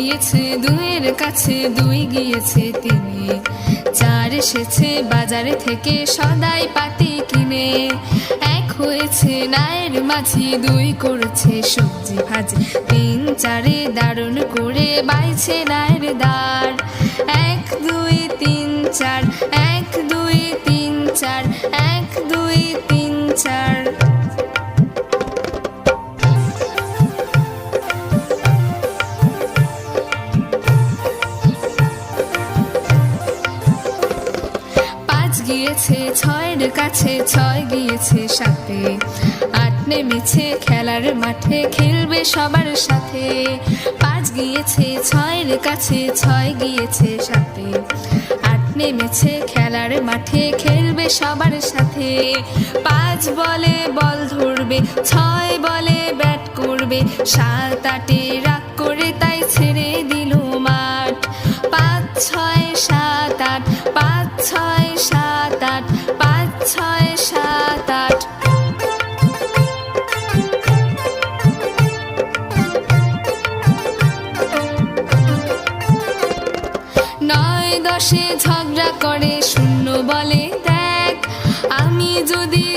গিয়েছে দুই গিয়েছে তিনি। চার এসেছে বাজারে থেকে সদাই পাতি কিনে। এক হয়েছে নায়ের মাঝি, দুই করেছে সবজি ভাজি। তিন চারে দারুণ করে বাইছে নায়ের দাঁড় এক, দুই, তিন, চার, এক, দুই, তিন, চার, এক, দুই, তিন, চার। গিয়েছে, ছয়ের কাছে ছয় গিয়েছে সাথে। আট নেমেছে খেলার মাঠে, খেলবে সবার সাথে। পাঁচ গিয়েছে, ছয়ের কাছে ছয় গিয়েছে সাথে। আট নেমেছে খেলার মাঠে, খেলবে সবার সাথে। পাঁচ বলে বল ধরবে, ছয় বলে ব্যাট করবে। সাত আটে রাগ করে তাই ছেড়ে দিল মাঠ। পাঁচ ছয় সাত আট, পাঁচ ছয় সাত আট পাঁচ ছয় সাত আট। নয় দশে ঝগড়া করে শূন্য বলে দেখ আমি যদি